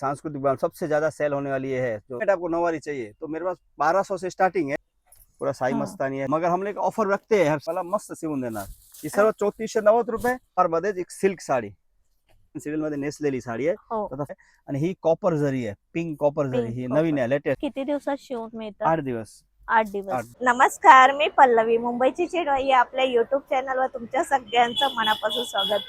सांस्कृतिक ब्रांड सबसे ज्यादा सेल होने वाली ये है जो आपको नौवारी चाहिए। तो मेरे पास बारह सौ से स्टार्टिंग है पूरा साई हाँ. मस्तानी है। मगर हम लोग ऑफर रखते हैं हर साल मस्त शिवून देणार ही। सर्व चौतीसशे नव्वद रुपये परमध्ये एक सिल्क साडी। सिव्हिलमध्ये नेसलेली साडी आहे हो। आणि ही कॉपर जरी आहे पिंक कॉपर जरी ही. नवीन आहे लेटेस्ट किती दिवसात शिवून मिळतात आठ दिवस. आठ दिवस. नमस्कार मी पल्लवी. मुंबईची चिडवाई या आपल्या युट्यूब चॅनलवर तुमच्या सगळ्यांचं मनापासून स्वागत.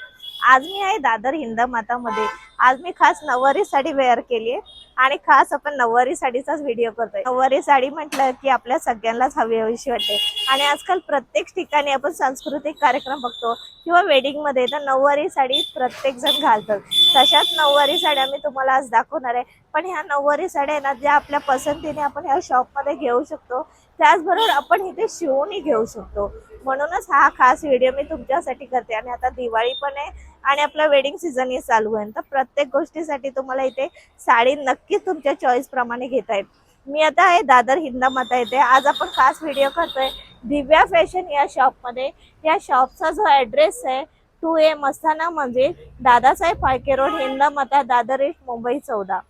आज मी आहे दादर हिंद मातामध्ये. आज मी खास नऊवारी साडी वेअर केली आणि खास आपण नऊवारी साडीचाच व्हिडिओ करतोय. नऊवारी साडी म्हटलं की आपल्या सगळ्यांनाच हवी हवीशी वाटते. आणि आजकाल प्रत्येक ठिकाणी आपण सांस्कृतिक कार्यक्रम बघतो किंवा वेडिंगमध्ये तर नऊवारी साडी प्रत्येक जण घालतात. तशाच नऊवारी साड्या मी तुम्हाला आज दाखवणार आहे. पण ह्या नऊवारी साड्या ना ज्या आपल्या पसंतीने आपण ह्या शॉपमध्ये घेऊ शकतो त्याचबरोबर आपण इथे शिवूनही घेऊ शकतो. म्हणूनच हा खास व्हिडिओ मी तुमच्यासाठी करते. आणि आता दिवाळी पण आहे. आणि आपलं वेडिंग सीझनही चालू आहे. तर प्रत्येक गोष्टीसाठी तुम्हाला इथे साडी नक्कीच तुमच्या चॉईस प्रमाणे घेता येईल. मी आता आहे दादर हिंदामाता येते. आज आपण खास व्हिडिओ करतोय दिव्या फॅशन या शॉपमध्ये या शॉपचा जो ॲड्रेस आहे टू ए मस्ताना म्हणजे दादासाहेब फाळके रोड हिंदामाता दादर ईस्ट मुंबई चौदा.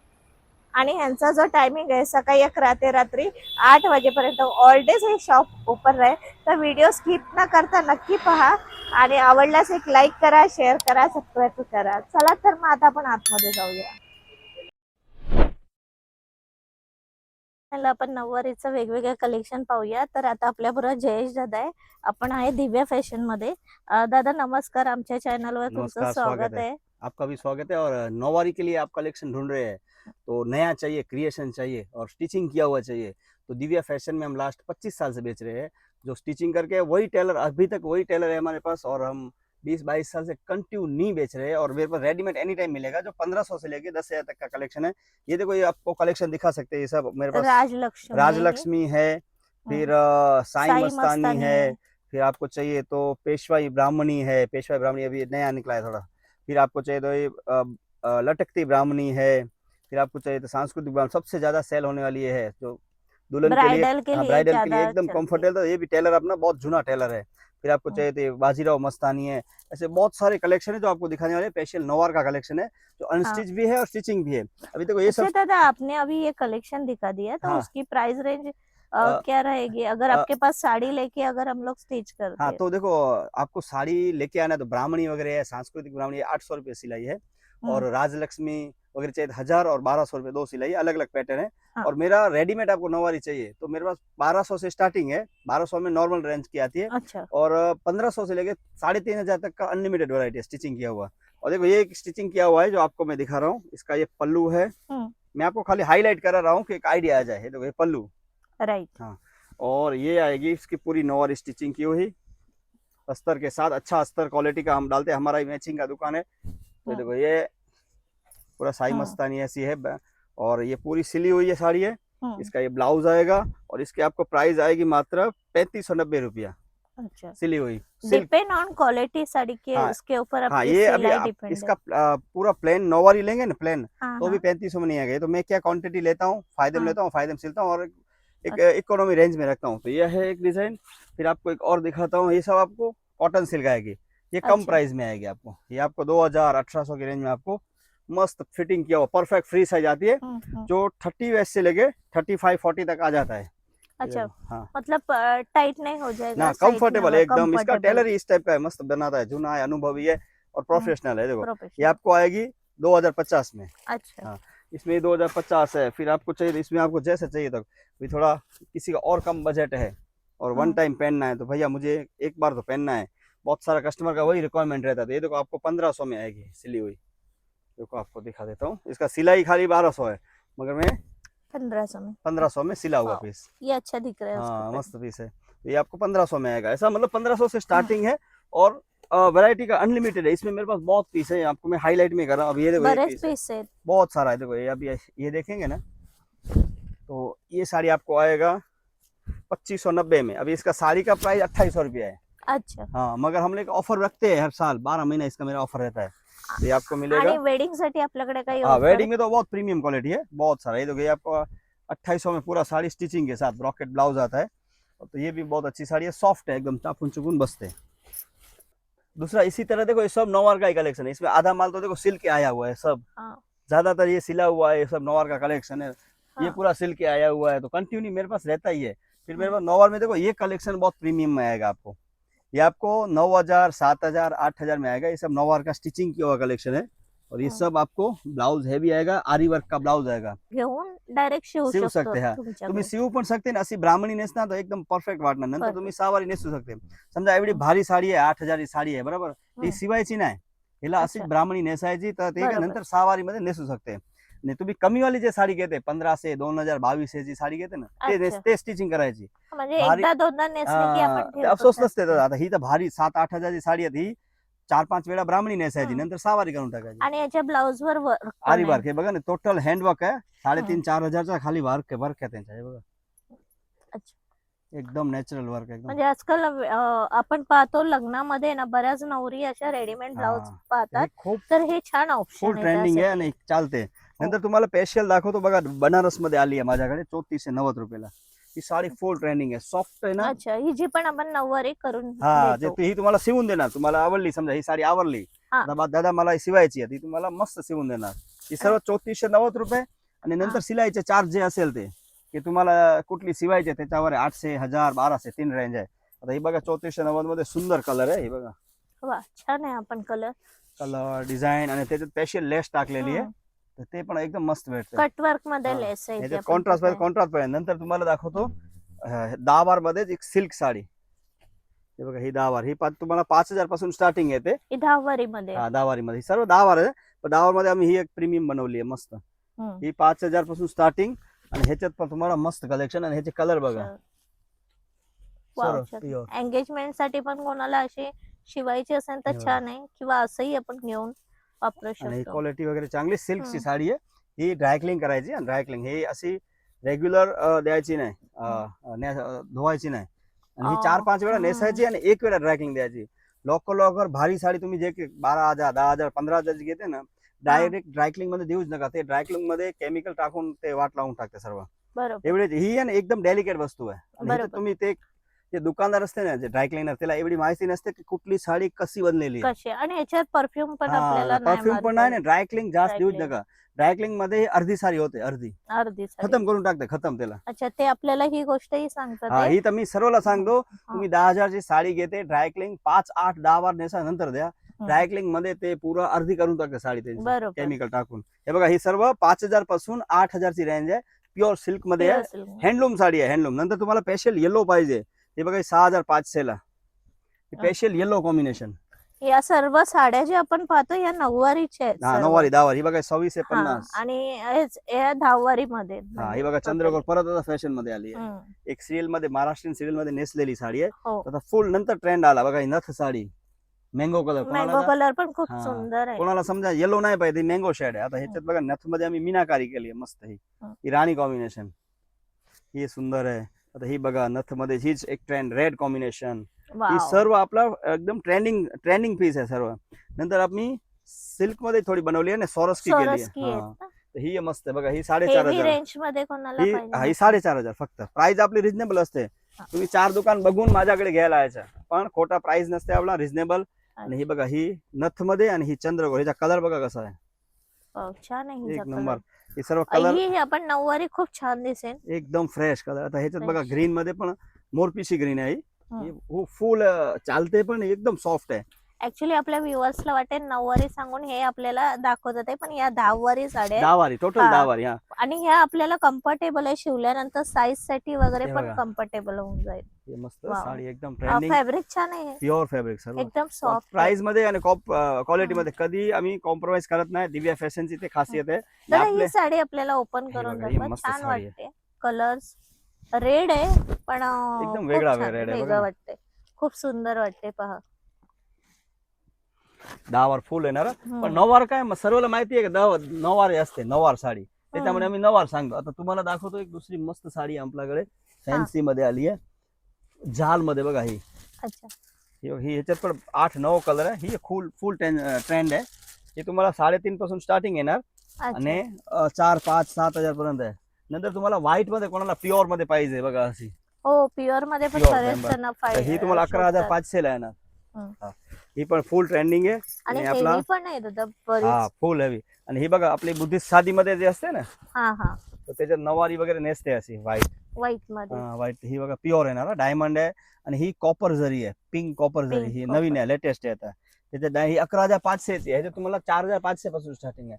आणि ह्यांचा जो टायमिंग आहे सकाळी अकरा ते रात्री आठ वाजेपर्यंत ऑल डेज हे शॉप ओपन आहे तर व्हिडिओ स्किप न करता नक्की पहा. आणि आवडल्यास एक लाईक करा शेअर करा सबस्क्राईब करा. चला तर मग आता आपण आतमध्ये जाऊया. आपण नऊवारीचं वेगवेगळं कलेक्शन पाहूया. तर आता आपल्या बरोबर जयेश दादा आहे. आपण आहे दिव्या फॅशनमध्ये. दादा नमस्कार. आमच्या चॅनलवर तुमचं स्वागत. आहे. आपका भी स्वागत है और नौवारी के लिए आप कलेक्शन ढूंढ रहे हैं। तो नया चाहिए क्रिएशन चाहिए और स्टिचिंग किया हुआ चाहिए। तो दिव्या फ़ैशन में हम लास्ट 25 साल से बेच रहे हैं। जो स्टिचिंग करके वही टेलर अभी तक वही टेलर है हमारे पास और हम 20-22 साल से कंटिन्यू नहीं बेच रहे हैं और मेरे पास रेडीमेड एनी टाइम मिलेगा जो 1500 से लेके दस हज़ार तक का कलेक्शन है। ये देखो ये आपको कलेक्शन दिखा सकते हैं ये सब मेरे पास राजलक्ष्मी राजलक्ष्मी है फिर अ, साई मस्तानी है है। फिर आपको चाहिए तो पेशवाई ब्राह्मणी है पेशवाई ब्राह्मणी अभी नया निकला है थोड़ा। फिर आपको चाहिए तो ये लटकती ब्राह्मणी है फिर आपको चाहिए तो सांस्कृतिक ब्राह्मण सबसे ज़्यादा सेल होने वाली है जो दुल्हन के लिए ब्राइडल के हाँ, लिए ब्राइडल के लिए एकदम है। कंफर्टेबल तो ये भी टेलर अपना बहुत जूना टेलर है फिर आपको हम्म। चाहिए तो बाजीराव मस्तानी है ऐसे बहुत सारे कलेक्शन है जो आपको दिखाने वाले स्पेशल नोवार का कलेक्शन है जो अनस्टिच भी है और स्टिचिंग भी है अभी देखो ये अच्छा सब दादा आपने अभी ये कलेक्शन दिखा दिया तो हाँ। उसकी प्राइस रेंज अ, क्या रहेगी? अगर अ, आपके पास साड़ी लेके अगर हम लोग स्टिच करते हाँ तो देखो आपको साड़ी लेके आना है तो ब्राह्मणी वगैरह है सांस्कृतिक ब्राह्मणी आठ सौ रुपये सिलाई है और राजलक्ष्मी वगैरह चाहिए तो हज़ार और बारह सौ रुपये दो सिलाई अलग अलग पैटर्न है हाँ। और मेरा रेडीमेड आपको नौवारी चाहिए तो मेरे पास बारह सौ से स्टार्टिंग है बारह सौ में नॉर्मल रेंज की आती है अच्छा। और पंद्रह सौ से लेके साढ़े तीन हज़ार तक का अनलिमिटेड वैरायटी है स्टिचिंग किया हुआ। और देखो ये एक स्टिचिंग किया हुआ है जो आपको मैं दिखा रहा हूँ इसका ये पल्लू है। हम्म। मैं आपको खाली हाईलाइट करा रहा हूँ कि एक आइडिया आ जाए। देखो ये पल्लू। राइट हाँ और ये आएगी इसकी पूरी नौवारी स्टिचिंग की हुई अस्तर के साथ अच्छा अस्तर क्वालिटी का हम डालते हैं। हमारा मैचिंग का दुकान है। तो हाँ। देखो ये पूरा साई हाँ। मस्तानी ऐसी है और ये पूरी सिली हुई है साड़ी है। हम्म, इसका ये ब्लाउज आएगा और इसकी आपको प्राइस आएगी मात्र पैंतीस सौ नब्बे रुपया। अच्छा। सिली हुई। डिपेंड ऑन क्वालिटी साड़ी के हाँ, उसके ऊपर हाँ ये अभी आप इसका पूरा प्लेन नौवारी लेंगे ना प्लेन हाँ, तो भी हाँ, पैंतीस में नहीं आएगा। तो मैं क्या क्वांटिटी लेता हूँ? फ़ायदे में हाँ। लेता हूँ फ़ायदे में सिलता हूँ और एक- एक अच्छा। इकोनॉमी रेंज में रखता हूँ। तो यह है एक डिज़ाइन फिर आपको एक और दिखाता हूँ। ये सब आपको कॉटन सिल्क आएगी। ये कम अच्छा। प्राइस में आएगी आपको। ये आपको दो हज़ार अठारह सौ की रेंज में आपको मस्त फिटिंग किया हुआ परफेक्ट फ्री साइज़ आती है हम्म, हम्म, जो थर्टी वेस्ट से लेके थर्टी फाइव फोर्टी तक आ जाता है। अच्छा। हाँ। मतलब टाइट नहीं हो जाएगा ना कंफर्टेबल एकदम। इसका टेलर इस टाइप का है मस्त बनाता है जूना है अनुभवी है और प्रोफेशनल है देखो। ये आपको आएगी 2050 में। अच्छा। हाँ, इसमें 2050 है फिर आपको चाहिए इसमें आपको जैसे चाहिए तो भी थोड़ा किसी का और कम बजट है और वन हाँ। टाइम पहनना है तो भैया मुझे एक बार तो पहनना है। बहुत सारा कस्टमर का वही रिक्वायरमेंट रहता है तो ये देखो आपको 1500 में आएगी सिली हुई। देखो आपको दिखा देता हूँ इसका सिलाई खाली बारह सौ है मगर मैं पंद्रह सौ में। 1500 में सिला हुआ पीस ये अच्छा दिख रहा है हाँ मस्त पीस है। तो ये आपको 1500 में आएगा ऐसा मतलब 1500 से स्टार्टिंग है और वैरायटी का अनलिमिटेड है। इसमें मेरे पास बहुत पीस है। आपको मैं हाईलाइट में कर रहा हूँ। अब ये देखो है। पीस आहेत बहुत सारा है। देखो ये अभी ये देखेंगे ना तो ये साड़ी आपको आएगा पच्चीस सौ नब्बे में। अभी इसका साड़ी का प्राइस अट्ठाईस सौ रुपया है। अच्छा। हाँ मगर हम लोग ऑफ़र रखते हैं हर साल। बारह महीना इसका मेरा ऑफ़र रहता है। तो ये आपको मिलेगा। वेडिंग साठी आपल्याकडे काही हाँ वेडिंग में तो बहुत प्रीमियम क्वालिटी है। बहुत सारा। ये देखो ये आपको अट्ठाईस में पूरा साड़ी स्टिचिंग के साथ ब्रॉकेट ब्लाउज आता है। तो ये भी बहुत अच्छी साड़ी है। सॉफ्ट है एकदम चापुन चुपुन बसते हैं। दूसरा इसी तरह देखो ये सब नौवार का ही कलेक्शन है। इसमें आधा माल तो देखो सिल्क के आया हुआ है सब। हाँ। ज़्यादातर ये सिला हुआ है ये सब नौवार का कलेक्शन है। ये हाँ। पूरा सिल्क के आया हुआ है तो कंटिन्यू मेरे पास रहता ही है। फिर मेरे पास नौवार में देखो ये कलेक्शन बहुत प्रीमियम में आएगा आपको। ये आपको नौ हज़ार सात हज़ार आठ हज़ार में आएगा। ये सब नौवार का स्टिचिंग किया हुआ कलेक्शन है। और ये हाँ। सब आपको ब्लाउज हैवी आएगा आरी वर्क का ब्लाउज आएगा। घेऊन डायरेक्ट शिवू शिवू शकतो शकते, हा. तुमच्याकडे. तुम्ही शिवू पण शकते ना अशी ब्राह्मणी नेसना तर एकदम परफेक्ट वाटणार नंतर Perfect. तुम्ही सहावारी नेसू शकते समजा एवढी भारी साडी आहे आठ हजारची साडी आहे बरोबर ती हम्म. शिवायची नाही हिला अशी अच्छा. ब्राह्मणी नेसायची तर ते बरोबर. नंतर सहावारी मध्ये नेसू शकते आणि तुम्ही कमीवाली जे साडी घेते पंधराशे दोन हजार बावीसशे साडी घेते ना ते अच्छा. नेस- ते स्टिचिंग करायची म्हणजे भारी- एकदा दोनदा नेसली की हा, आपण ते ठेवतो अफसोस. नसते तर आता ही तर भारी सात आठ हजारची साडी आहे ही चार पाच वेळा ब्राह्मणी नेसायची. नंतर सहावारी करून टाकायची. आणि याच्या ब्लाउज वर वर्क आरी वर्क हे बघा ना टोटल हँडवर्क आहे. साडेतीन चार हजारचा खाली वर्क आहे वर्क आहे त्यांच्या हे बघा. अच्छा. एकदम नॅचरल वर्क एकदम. म्हणजे आजकाल अं, आपण पाहतो लग्नामध्ये ना बऱ्याच नवरी अशा रेडीमेड ब्लाउज हा. पाहतात. हे खूप तर हे छान ऑप्शन फुल ट्रेंडिंग आहे आणि चालते नंतर तुम्हाला स्पेशल दाखवतो बघा बनारसमध्ये आली आहे माझ्याकडे चौतीसशे नव्वद रुपयाला. ही साडी फुल ट्रेंडिंग आहे. सॉफ्ट आहे ना? अच्छा ही जी पण आपण नऊवारी करून हा जे देतो. ती- ही तुम्हाला शिवून देणार. तुम्हाला आवडली समजा ही साडी आवडली हा. दादा मला ही शिवायची आहे ती तुम्हाला मस्त शिवून देणार. ही सर्व चौतीसशे नव्वद रुपये आणि नंतर. सिलाईचे चार्ज जे असेल ते की तुम्हाला कुठली शिवायचे त्याच्यावर आहे आठशे हजार बाराशे तीन रेंज आहे. आता ही बघा चौतीसशे नव्वदमध्ये सुंदर कलर आहे ही बघा. वा छान आहे आपण कलर कलर डिझाईन आणि त्याच्यात स्पेशल लेस टाकलेली आहे. तर ते पण एकदम मस्त भेटतं. कट वर्कमध्ये. लेस आहे कॉन्ट्रास्ट बघतोय. कॉन्ट्रास्ट पाहिजे. नंतर तुम्हाला दाखवतो दहा बारमध्ये एक सिल्क साडी. हे बघा ही दहा बार. ही तुम्हाला पाच हजारपासून स्टार्टिंग येते. दहावारी मध्ये हा दहा वारी मध्ये ही सर्व दहा वार आहे. पण दहा वारमध्ये आम्ही ही एक प्रीमियम बनवली आहे मस्त. ही पाच हजारपासून स्टार्टिंग आणि ह्याच्यात पण तुम्हाला मस्त कलेक्शन आणि ह्याचे कलर बघा. एंगेजमेंटसाठी पण कोणाला अशी शिवायची असेल तर हो. छान आहे. किंवा असंही आपण घेऊन वापरू आणि ही शकतो. क्वालिटी वगैरे चांगली सिल्कची हम्म. साडी आहे. ही ड्रायक्लिंग करायची आणि ड्रायक्लिंग ही अशी रेग्युलर द्यायची नाही. अं, ने- अं, धुवायची नाही. आणि ही अं, चार पाच वेळा हम्म. नेसायची आणि एक वेळा ड्रायक्लिंग द्यायची. लवकर लवकर भारी साडी तुम्ही जे बारा हजार दहा हजार पंधरा हजारची घेते ना डायरेक्ट ड्रायक्लिंगमध्ये देऊच नका. ते ड्रायक्लिंगमध्ये केमिकल टाकून ते वाट लावून टाकते सर्व. बरोबर. एवढे ही आहे ना एकदम डेलिकेट वस्तू आहे. आणि ह्याच्यात बरोबर. तुम्ही ते जे दुकानदार असते ना जे ड्रायक्लिनर त्याला एवढी माहिती नसते की कुठली साडी कशी बनलेली आहे. आणि ह्याच्यात परफ्यूम पण आपल्याला नाही परफ्यूम पण नाही ना येत. ड्रायक्लिंग जास्त Dryclean. नका. ड्रायक्लिंगमध्ये अर्धी साडी होते अर्धी. अर्धी साडी. खतम करून टाकते खतम त्याला. अच्छा ते आपल्याला ही सांगतात हा आहे. ही तर मी सर्वला सांगतो. तुम्ही दहा हजारची साडी घेते ड्रायक्लिंग पाच आठ दहा बार नेसा नंतर द्या. ड्रायक्लिंगमध्ये ते पुरं अर्धी करून टाकते साडी त्यांची बरोबर. केमिकल टाकून. हे बघा ही सर्व पाच हजारपासून आठ हजारची रेंज आहे. प्युअर सिल्कमध्ये आहे. हँडलूम साडी आहे हँडलूम नंतर तुम्हाला स्पेशल येलो पाहिजे. हे बघा ही सहा हजार पाचशेला स्पेशल येलो कॉम्बिनेशन या सर्व साड्या ज्या आपण पाहतो या नऊवारीच्या आहेत हा सर्व. नऊवारी दहावारी. ही बघा सव्वीस आहे हा, पन्नास. आणि हेच- या दहावारी मध्ये हा ही बघा चंद्रकोर परत आता फॅशनमध्ये आली आहे. हम्म. एक सिरियलमध्ये महाराष्ट्रीयन सिरियलमध्ये नेसलेली साडी आहे. हो. आता फुल नंतर ट्रेंड आला. बघा ही नथ साडी. मँगो कलर मँगो कोणाला कलर पण खूप हा. सुंदर आहे. कोणाला समजा येलो नाही पाहिजे मँगो शेड आहे. आता ह्याच्यात बघा नथमध्ये आम्ही मीनाकारी केली आहे. मस्त ही. हं. ही राणी कॉम्बिनेशन ही सुंदर आहे. आता ही बघा नथमध्ये हीच एक ट्रेंड रेड कॉम्बिनेशन ही. सर्व आपला एकदम ट्रेंडिंग ट्रेंडिंग पीस आहे सर्व. नंतर आम्ही सिल्कमध्ये थोडी बनवली आहे ना सॉरस्की केली आहे. हा. ही मस्त आहे बघा ही साडेचार हजार. रेंजमध्ये कोणाला ही हा, ही. साडेचार हजार फक्त. प्राइस आपली रिझनेबल असते. हा. तुम्ही चार दुकान बघून माझ्याकडे घ्यायला यायचं. पण खोटा प्राइस नसते आपला रिझनेबल आणि ही बघा ही नथमध्ये आणि ही चंद्रकोर हिचा कलर बघा कसा आहे. वाव, छान आहे हिचा एक. नंबर. हे सर्व कलर ही आपण नऊवारी खूप छान दिसेल एकदम फ्रेश कलर आता ह्याच्यात बघा. ग्रीन मध्ये पण मोरपिशी ग्रीन आहे. ही फुल चालते पण एकदम सॉफ्ट आहे ऍक्च्युली आपल्या व्ह्युअर्सला वाटेल नऊवारी सांगून हे आपल्याला दाखवतात आहे पण या दहावारी साड्या आहेत. दहावारी टोटल हा. दहावारी हा आणि ह्या आपल्याला कम्फर्टेबल आहे शिवल्यानंतर साईजसाठी वगैरे हे पण बघा. कम्फर्टेबल होऊन जाईल हे मस्त Wow. साडी एकदम ट्रेंडिंग फॅब्रिक छान आहे प्युअर फॅब्रिक सर्व एकदम सॉफ्ट प्राइसमध्ये आणि क्वालिटी. मध्ये कधी आम्ही कॉम्प्रोमाइज करत नाही दिव्या फॅशनची ते खासियत आहे दादा आपले- ही साडी आपल्याला ओपन हे करून बघा, ही दाखवा मस्त छान साडी आहे. वाटते कलर्स रेड आहे पण अं, एकदम खूप वेगळा छान, red आहे, बघा वेगळं ना. वाटते खूप सुंदर वाटते पहा दहावार फुल येणार. हम्म. पण नऊवार काय मग सर्वला माहिती आहे का दहा नऊवार असते नऊवार साडी. त्याच्यामुळे हम्म. आम्ही नऊवार सांगतो. आता तुम्हाला दाखवतो एक दुसरी मस्त साडी आपल्याकडे फॅन्सी मध्ये आली आहे. झाल मध्ये बघा ही. ही ही ह्याच्यात पण आठ नऊ कलर आहे. ही फुल फुल ट्रेंड आहे. ही तुम्हाला साडेतीन पासून स्टार्टिंग येणार. आणि चार पाच सात हजार पर्यंत आहे. नंतर तुम्हाला व्हाईटमध्ये कोणाला प्युअरमध्ये पाहिजे बघा अशी. हो प्युअरमध्ये पण ही तुम्हाला अकरा हजार. पाचशे ला येणार. हा. ही पण फुल ट्रेंडिंग आहे. आणि आणि आपला पण हा फुल हेवी आणि ही बघा आपली बुद्धिस्ट शादीमध्ये जे असते ना हा हा. तर त्याच्यात नवारी वगैरे नेसते अशी व्हाईट व्हाईट मध्ये. व्हाईट ही बघा प्युअर आहे ना डायमंड आहे. आणि ही कॉपर जरी आहे पिंक कॉपर जरी ही नवीन आहे लेटेस्ट आहे आता. त्याच्यात डाय- ही अकरा हज़ार पाचशे येते ह्याच्यात तुम्हाला चार हज़ार पाँच पाचशे पासून स्टार्टिंग है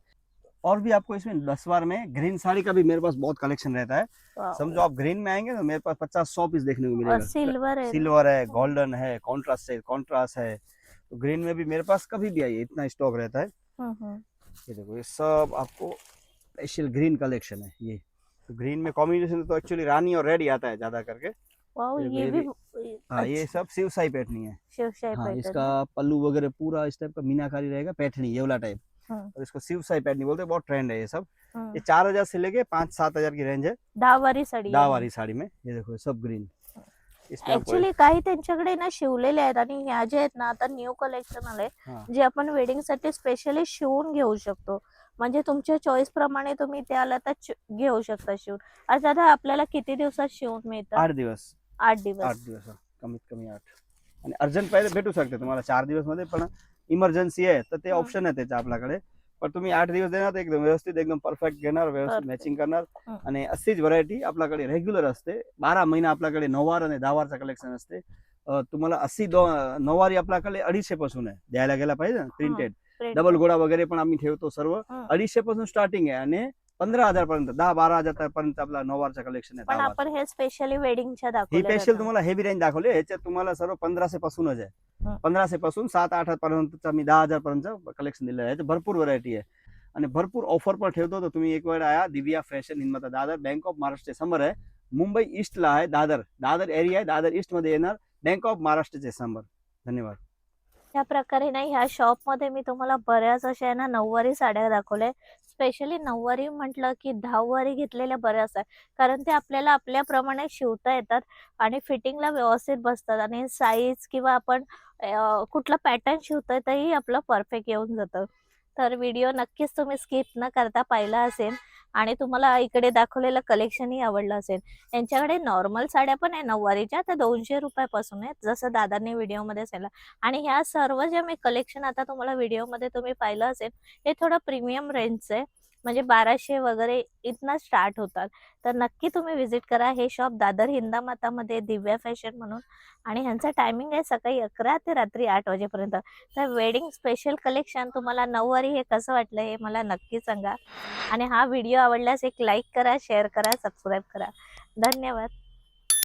और भी आपको इसमें दस बार में ग्रीन साड़ी का भी मेरे पास बहुत कलेक्शन रहता है। समझो आप ग्रीन में आएँगे तो मेरे पास पचास सौ पीस देखने को मिलेगा। सिल्वर है। सिल्वर है गोल्डन है कॉन्ट्रास्ट है कॉन्ट्रास्ट है। तो ग्रीन में भी मेरे पास कभी भी आइए इतना स्टॉक रहता है। हम्म, हम्म. ये देखो ये सब आपको स्पेशल ग्रीन कलेक्शन है ये। तो ग्रीन में कॉम्बिनेशन तो एक्चुअली रानी और रेड ही आता है ज़्यादा करके। ये भी हाँ ये सब शिव साई पैठनी है। शिवशाही हाँ इसका पल्लू वगैरह पूरा इस टाइप का मीनाकारी रहेगा पैठनी ये वाला टाइप हम्म. और इसको शिव साई पैठनी बोलते हैं बहुत ट्रेंड है ये सब। हम्म. ये चार हज़ार से लेके पाँच सात हज़ार की रेंज है। दहा वारी साडी दहा वाली साड़ी में ये देखो सब ग्रीन ऍक्च्युली काही त्यांच्याकडे ना शिवलेले आहेत आणि ह्या जे आहेत ना आता न्यू कलेक्शन आले. जे आपण वेडिंगसाठी स्पेशली शिवून घेऊ शकतो. म्हणजे तुमच्या चॉईस प्रमाणे तुम्ही त्याला घेऊ शकता शिवून. आणि दादा आपल्याला किती दिवसात शिवून मिळतात आठ दिवस. आठ आठ दिवस दिवस हा. कमीत कमी आठ. आणि अर्जंट पहिले भेटू शकते तुम्हाला चार दिवसमध्ये पण इमर्जन्सी आहे तर ते. ऑप्शन आहे त्याच्या आपल्याकडे. पण तुम्ही आठ दिवस देणार एकदम व्यवस्थित एकदम परफेक्ट घेणार व्यवस्थित. मॅचिंग करणार. आणि अशीच व्हरायटी आपल्याकडे रेग्युलर असते बारा महिना आपल्याकडे नऊवार आणि दहावारचा कलेक्शन असते तुम्हाला अशी दो नऊवारी आपल्याकडे अडीचशे पासून आहे द्यायला गेला पाहिजे ना प्रिंटेड. डबल गोळा वगैरे पण आम्ही ठेवतो सर्व. अडीचशे पासून स्टार्टिंग आहे आणि पंधरा हजार पर्यंत दहा बारा हजार पर्यंत आपला नऊवारचा कलेक्शन आहे पण. आपण हे स्पेशली वेडिंगच्या ही स्पेशल तुम्हाला हेवी रेंज दाखवली ह्याच्यात तुम्हाला सर्व पंधराशे पासूनच आहे. पंधराशे पासून सात आठ पर्यंतचा मी दहा हजार पर्यंत कलेक्शन दिलेलं आहे. भरपूर व्हरायटी आहे. आणि भरपूर ऑफर पण ठेवतो तर तुम्ही एक वेळ या दिव्या फॅशन हिंमत दादर बँक ऑफ महाराष्ट्र समोर आहे. मुंबई ईस्टला आहे दादर. दादर एरिया आहे दादर ईस्टमध्ये येणार. बँक ऑफ महाराष्ट्रचे समोर. धन्यवाद. त्या प्रकारे ना ह्या शॉपमध्ये मी तुम्हाला बऱ्याच अशा आहे ना नऊवारी साड्या दाखवल्या स्पेशली नऊवारी म्हटलं की दहावारी घेतलेल्या बऱ्याच आहे कारण ते आपल्याला आपल्याप्रमाणे शिवता येतात आणि फिटिंगला व्यवस्थित बसतात आणि साईज किंवा आपण कुठला पॅटर्न शिवतोय तरी आपलं परफेक्ट येऊन जातं. तर व्हिडिओ नक्कीच तुम्ही स्किप न करता पाहिला असेल. आणि तुम्हाला इकडे दाखवलेलं कलेक्शनही आवडलं असेल. यांच्याकडे नॉर्मल साड्या पण आहे नऊवारीच्या. त्या दोनशे रुपयापासून आहेत जसं दादांनी व्हिडिओमध्ये सांगितलं. आणि ह्या सर्व जे मी कलेक्शन आता तुम्हाला व्हिडिओमध्ये तुम्ही पाहिलं असेल हे थोडं प्रीमियम रेंजचं आहे म्हणजे बाराशे वगैरे इथनं स्टार्ट होतात. तर नक्की तुम्ही व्हिजिट करा. हे शॉप दादर हिंदामातामध्ये दिव्या फॅशन म्हणून. आणि ह्यांचा टायमिंग आहे सकाळी अकरा ते रात्री आठ वाजेपर्यंत. तर वेडिंग स्पेशल कलेक्शन तुम्हाला नऊवारी हे कसं वाटलं हे मला नक्की सांगा. आणि हा व्हिडिओ आवडल्यास एक लाईक करा शेअर करा सबस्क्राईब करा. धन्यवाद.